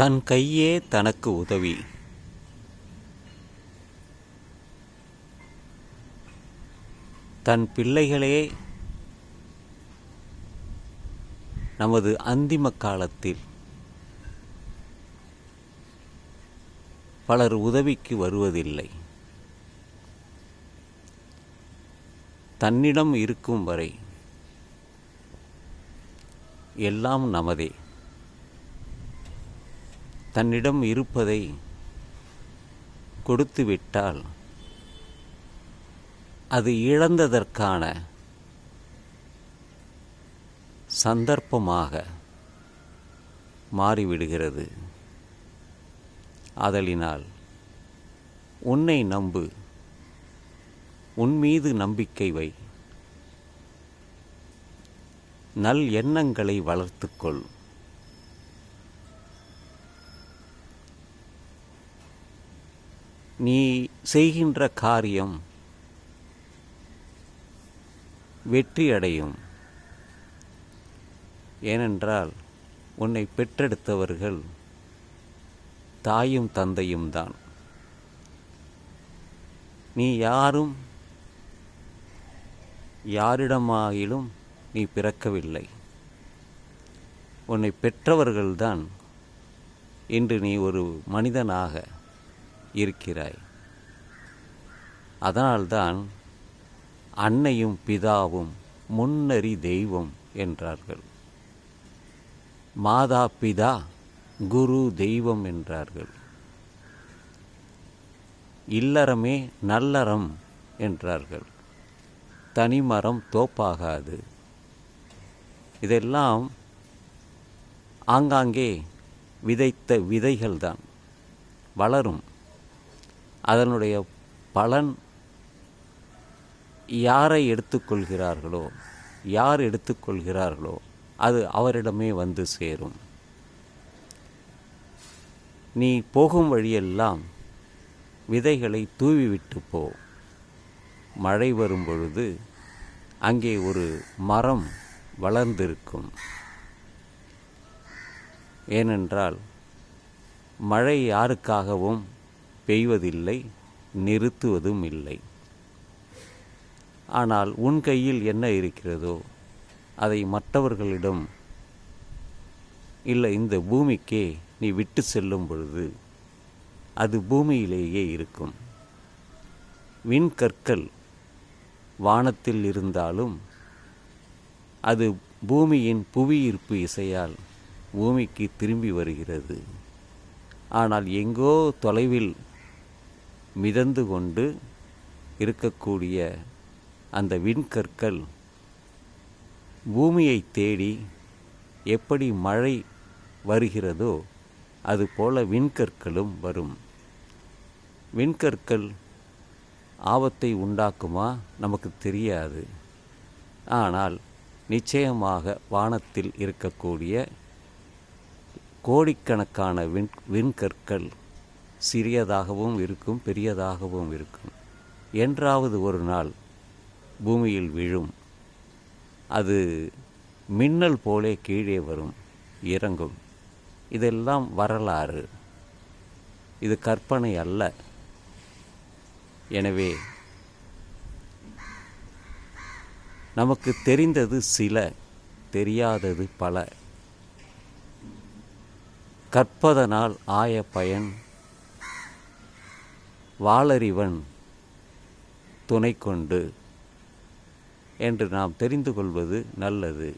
தன் கையே தனக்கு உதவி. தன் பிள்ளைகளே நமது அந்திம காலத்தில் பலர் உதவிக்கு வருவதில்லை. தன்னிடம் இருக்கும் வரை எல்லாம் நமதே. தன்னிடம் இருப்பதை கொடுத்துவிட்டால் அது இழந்ததற்கான சந்தர்ப்பமாக மாறிவிடுகிறது. ஆதலினால் உன்னை நம்பு உன் மீது நம்பிக்கை வை. நல் எண்ணங்களை வளர்த்துக்கொள். நீ செய்கின்ற காரியம் வெற்றியடையும். ஏனென்றால் உன்னை பெற்றெடுத்தவர்கள் தாயும் தந்தையும் தான். நீ யாரும் யாரிடமாயிலும் நீ பிறக்கவில்லை. உன்னை பெற்றவர்கள்தான் இன்று நீ ஒரு மனிதனாக. இருக்கிறாய். அதனால்தான் அன்னையும் பிதாவும் முன்னறி தெய்வம் என்றார்கள். மாதா பிதா குரு தெய்வம் என்றார்கள். இல்லறமே நல்லறம் என்றார்கள். தனிமரம் தோப்பாகாது. இதெல்லாம் ஆங்காங்கே விதைத்த விதைகள்தான். வளரும். அதனுடைய பலன் யாரை எடுத்துக்கொள்கிறார்களோ யார் எடுத்துக்கொள்கிறார்களோ அது அவரிடமே வந்து சேரும். நீ போகும் வழியெல்லாம் விதைகளை தூவிவிட்டு போ. மழை வரும் பொழுது அங்கே ஒரு மரம் வளர்ந்திருக்கும். ஏனென்றால் மழை யாருக்காகவும் பெய்வதில்லை நிறுத்துவதும் இல்லை. ஆனால் உன் கையில் என்ன இருக்கிறதோ அதை மற்றவர்களிடம் இல்லை இந்த பூமிக்கே நீ விட்டு செல்லும் பொழுது அது பூமியிலேயே இருக்கும். விண்கற்கள் வானத்தில் இருந்தாலும் அது பூமியின் புவியீர்ப்பு இசையால் பூமிக்கு திரும்பி வருகிறது. ஆனால் எங்கோ தொலைவில் மிதந்து கொண்டு இருக்கக்கூடிய அந்த விண்கற்கள் பூமியை தேடி எப்படி மழை வருகிறதோ அதுபோல விண்கற்களும் வரும். விண்கற்கள் ஆபத்தை உண்டாக்குமா நமக்கு தெரியாது. ஆனால் நிச்சயமாக வானத்தில் இருக்கக்கூடிய கோடிக்கணக்கான விண் விண்கற்கள் சிறியதாகவும் இருக்கும் பெரியதாகவும் இருக்கும். என்றாவது ஒரு நாள் பூமியில் விழும். அது மின்னல் போலே கீழே வரும் இறங்கும். இதெல்லாம் வரலாறு. இது கற்பனை அல்ல. எனவே நமக்கு தெரிந்தது சில தெரியாதது பல. கற்பதனால் ஆய பயன் வாளறிவன் துணை கொண்டு என்று நாம் தெரிந்து கொள்வது நல்லது.